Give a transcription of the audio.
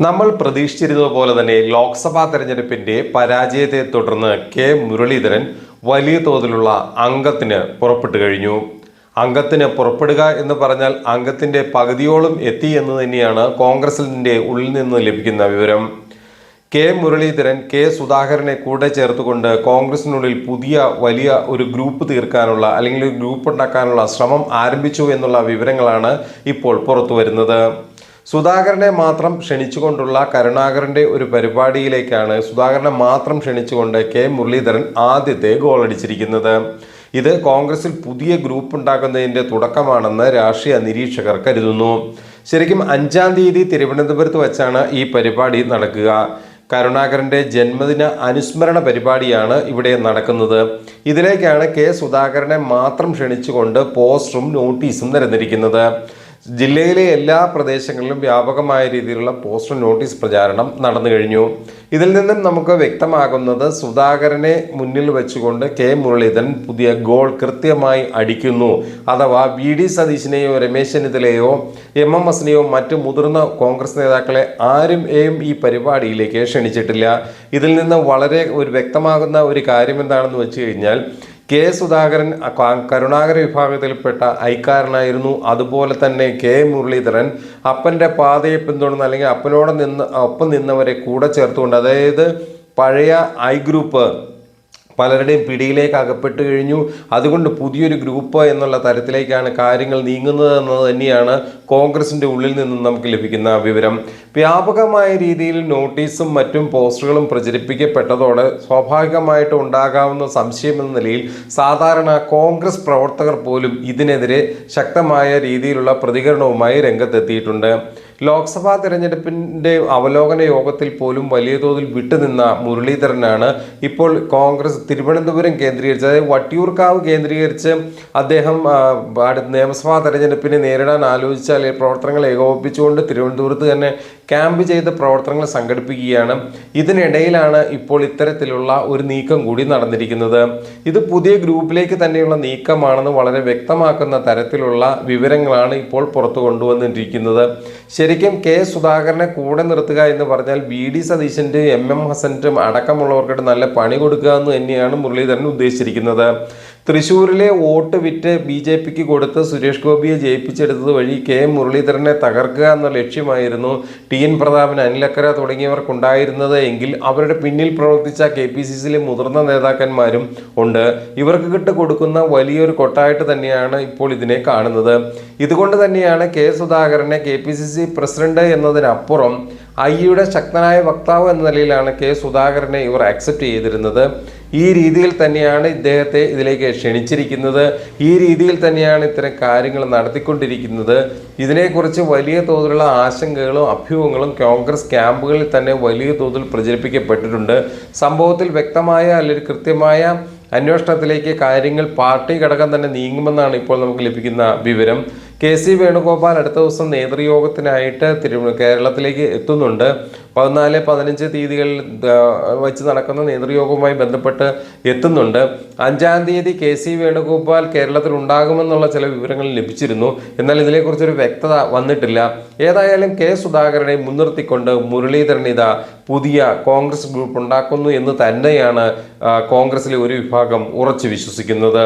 നമ്മൾ പ്രതീക്ഷിച്ചിരുന്നത് പോലെ തന്നെ ലോക്സഭാ തെരഞ്ഞെടുപ്പിന്റെ പരാജയത്തെ തുടർന്ന് കെ മുരളീധരൻ വലിയ തോതിലുള്ള അംഗത്തിന് പുറപ്പെട്ടു കഴിഞ്ഞു. അംഗത്തിന് പുറപ്പെടുക എന്ന് പറഞ്ഞാൽ അംഗത്തിന്റെ പകുതിയോളം എത്തി എന്ന് തന്നെയാണ് കോൺഗ്രസിന്റെ ഉള്ളിൽ നിന്ന് ലഭിക്കുന്ന വിവരം. കെ മുരളീധരൻ കെ സുധാകരനെ കൂടെ ചേർത്തുകൊണ്ട് കോൺഗ്രസിനുള്ളിൽ പുതിയ വലിയ ഒരു ഗ്രൂപ്പ് തീർക്കാനുള്ള അല്ലെങ്കിൽ ഒരു ഗ്രൂപ്പ് ഉണ്ടാക്കാനുള്ള ശ്രമം ആരംഭിച്ചു എന്നുള്ള വിവരങ്ങളാണ് ഇപ്പോൾ പുറത്തു വരുന്നത് സുധാകരനെ മാത്രം ക്ഷണിച്ചുകൊണ്ടുള്ള കരുണാകരന്റെ ഒരു പരിപാടിയിലേക്കാണ് സുധാകരനെ മാത്രം ക്ഷണിച്ചുകൊണ്ട് കെ മുരളീധരൻ ആദ്യത്തെ ഗോളടിച്ചിരിക്കുന്നത് ഇത് കോൺഗ്രസിൽ പുതിയ ഗ്രൂപ്പ് ഉണ്ടാക്കുന്നതിന്റെ തുടക്കമാണെന്ന് രാഷ്ട്രീയ നിരീക്ഷകർ കരുതുന്നു. ശരിക്കും അഞ്ചാം തീയതി തിരുവനന്തപുരത്ത് വെച്ചാണ് ഈ പരിപാടി നടക്കുക. കരുണാകരന്റെ ജന്മദിന അനുസ്മരണ പരിപാടിയാണ് ഇവിടെ നടക്കുന്നത്. ഇതിലേക്കാണ് കെ സുധാകരനെ മാത്രം ക്ഷണിച്ചുകൊണ്ട് പോസ്റ്ററും നോട്ടീസും നിരന്നിരിക്കുന്നത്. ജില്ലയിലെ എല്ലാ പ്രദേശങ്ങളിലും വ്യാപകമായ രീതിയിലുള്ള പോസ്റ്റർ നോട്ടീസ് പ്രചാരണം നടന്നു കഴിഞ്ഞു. ഇതിൽ നിന്നും നമുക്ക് വ്യക്തമാകുന്നത് സുധാകരനെ മുന്നിൽ വെച്ചുകൊണ്ട് കെ മുരളീധരൻ പുതിയ ഗോൾ കൃത്യമായി അടിക്കുന്നു. അഥവാ വി ഡി സതീശിനെയോ രമേശ് ചെന്നിത്തലയോ എം എം എസിനെയോ മറ്റ് മുതിർന്ന കോൺഗ്രസ് നേതാക്കളെ ആരും ഏയും ഈ പരിപാടിയിലേക്ക് ക്ഷണിച്ചിട്ടില്ല. ഇതിൽ നിന്ന് വളരെ ഒരു വ്യക്തമാകുന്ന ഒരു കാര്യം എന്താണെന്ന് വെച്ച് കഴിഞ്ഞാൽ കെ സുധാകരൻ കരുണാകര വിഭാഗത്തിൽപ്പെട്ട ഐക്കാരനായിരുന്നു. അതുപോലെ തന്നെ കെ മുരളീധരൻ അപ്പന്റെ പാതയെ പിന്തുടർന്ന് അല്ലെങ്കിൽ അപ്പനോട് നിന്ന് ഒപ്പം നിന്നവരെ കൂടെ ചേർത്തുകൊണ്ട് അതായത് പഴയ ഐ ഗ്രൂപ്പ് പലരുടെയും പിടിയിലേക്ക് അകപ്പെട്ട് കഴിഞ്ഞു. അതുകൊണ്ട് പുതിയൊരു ഗ്രൂപ്പ് എന്നുള്ള തരത്തിലേക്കാണ് കാര്യങ്ങൾ നീങ്ങുന്നത് എന്നത് തന്നെയാണ് കോൺഗ്രസിന്റെ ഉള്ളിൽ നിന്നും നമുക്ക് ലഭിക്കുന്ന വിവരം. വ്യാപകമായ രീതിയിൽ നോട്ടീസും മറ്റും പോസ്റ്ററുകളും പ്രചരിപ്പിക്കപ്പെട്ടതോടെ സ്വാഭാവികമായിട്ട് ഉണ്ടാകാവുന്ന സംശയം എന്ന നിലയിൽ സാധാരണ കോൺഗ്രസ് പ്രവർത്തകർ പോലും ഇതിനെതിരെ ശക്തമായ രീതിയിലുള്ള പ്രതികരണവുമായി രംഗത്തെത്തിയിട്ടുണ്ട്. ലോക്സഭാ തെരഞ്ഞെടുപ്പിന്റെ അവലോകന യോഗത്തിൽ പോലും വലിയ തോതിൽ വിട്ടുനിന്ന മുരളീധരനാണ് ഇപ്പോൾ കോൺഗ്രസ് തിരുവനന്തപുരം കേന്ദ്രീകരിച്ച് അതായത് വട്ടിയൂർക്കാവ് കേന്ദ്രീകരിച്ച് അദ്ദേഹം നിയമസഭാ തെരഞ്ഞെടുപ്പിനെ നേരിടാൻ ആലോചിച്ച അല്ലെങ്കിൽ പ്രവർത്തനങ്ങൾ ഏകോപിപ്പിച്ചുകൊണ്ട് തിരുവനന്തപുരത്ത് തന്നെ ക്യാമ്പ് ചെയ്ത് പ്രവർത്തനങ്ങൾ സംഘടിപ്പിക്കുകയാണ്. ഇതിനിടയിലാണ് ഇപ്പോൾ ഇത്തരത്തിലുള്ള ഒരു നീക്കം കൂടി നടന്നിരിക്കുന്നത്. ഇത് പുതിയ ഗ്രൂപ്പിലേക്ക് തന്നെയുള്ള നീക്കമാണെന്ന് വളരെ വ്യക്തമാക്കുന്ന തരത്തിലുള്ള വിവരങ്ങളാണ് ഇപ്പോൾ പുറത്തു കൊണ്ടുവന്നിരിക്കുന്നത്. ശരിക്കും കെ സുധാകരനെ കൂടെ നിർത്തുക എന്ന് പറഞ്ഞാൽ ബി ഡി സതീശന്റെ എം എം ഹസന്റും അടക്കമുള്ളവർക്കിട്ട് നല്ല പണി കൊടുക്കുക എന്ന് തന്നെയാണ് മുരളീധരൻ ഉദ്ദേശിച്ചിരിക്കുന്നത്. തൃശ്ശൂരിലെ വോട്ട് വിറ്റ് ബി ജെ പിക്ക് കൊടുത്ത് സുരേഷ് ഗോപിയെ ജയിപ്പിച്ചെടുത്തത് വഴി കെ എം മുരളീധരനെ തകർക്കുക എന്ന ലക്ഷ്യമായിരുന്നു ടി എൻ പ്രതാപൻ അനിലക്കര തുടങ്ങിയവർക്കുണ്ടായിരുന്നത് എങ്കിൽ അവരുടെ പിന്നിൽ പ്രവർത്തിച്ച കെ പി സി സിയിലെ മുതിർന്ന നേതാക്കന്മാരും ഉണ്ട്. ഇവർക്ക് കിട്ട് കൊടുക്കുന്ന വലിയൊരു കൊട്ടായിട്ട് തന്നെയാണ് ഇപ്പോൾ ഇതിനെ കാണുന്നത്. ഇതുകൊണ്ട് തന്നെയാണ് കെ സുധാകരനെ K P C C president എന്നതിനപ്പുറം ഐയുടെ ശക്തനായ വക്താവ് എന്ന നിലയിലാണ് കെ സുധാകരനെ ഇവർ അക്സെപ്റ്റ് ചെയ്തിരുന്നത്. ഈ രീതിയിൽ തന്നെയാണ് ഇദ്ദേഹത്തെ ഇതിലേക്ക് ക്ഷണിച്ചിരിക്കുന്നത്. ഈ രീതിയിൽ തന്നെയാണ് ഇത്തരം കാര്യങ്ങൾ നടത്തിക്കൊണ്ടിരിക്കുന്നത്. ഇതിനെക്കുറിച്ച് വലിയ തോതിലുള്ള ആശങ്കകളും അഭ്യൂഹങ്ങളും കോൺഗ്രസ് ക്യാമ്പുകളിൽ തന്നെ വലിയ തോതിൽ പ്രചരിപ്പിക്കപ്പെട്ടിട്ടുണ്ട്. സംഭവത്തിൽ വ്യക്തമായ അല്ലെങ്കിൽ കൃത്യമായ അന്വേഷണത്തിലേക്ക് കാര്യങ്ങൾ പാർട്ടി ഘടകം തന്നെ നീങ്ങുമെന്നാണ് ഇപ്പോൾ നമുക്ക് ലഭിക്കുന്ന വിവരം. കെ സി വേണുഗോപാൽ അടുത്ത ദിവസം നേതൃയോഗത്തിനായിട്ട് തിരു കേരളത്തിലേക്ക് എത്തുന്നുണ്ട്. പതിനാല് പതിനഞ്ച് തീയതികളിൽ വെച്ച് നടക്കുന്ന നേതൃയോഗവുമായി ബന്ധപ്പെട്ട് എത്തുന്നുണ്ട്. അഞ്ചാം തീയതി കെ സി വേണുഗോപാൽ കേരളത്തിൽ ഉണ്ടാകുമെന്നുള്ള ചില വിവരങ്ങൾ ലഭിച്ചിരുന്നു. എന്നാൽ ഇതിനെക്കുറിച്ചൊരു വ്യക്തത വന്നിട്ടില്ല. ഏതായാലും കെ സുധാകരനെ മുൻനിർത്തിക്കൊണ്ട് മുരളീധരൻ ഇതാ പുതിയ കോൺഗ്രസ് ഗ്രൂപ്പ് ഉണ്ടാക്കുന്നു എന്ന് തന്നെയാണ് കോൺഗ്രസിലെ ഒരു വിഭാഗം ഉറച്ചു വിശ്വസിക്കുന്നത്.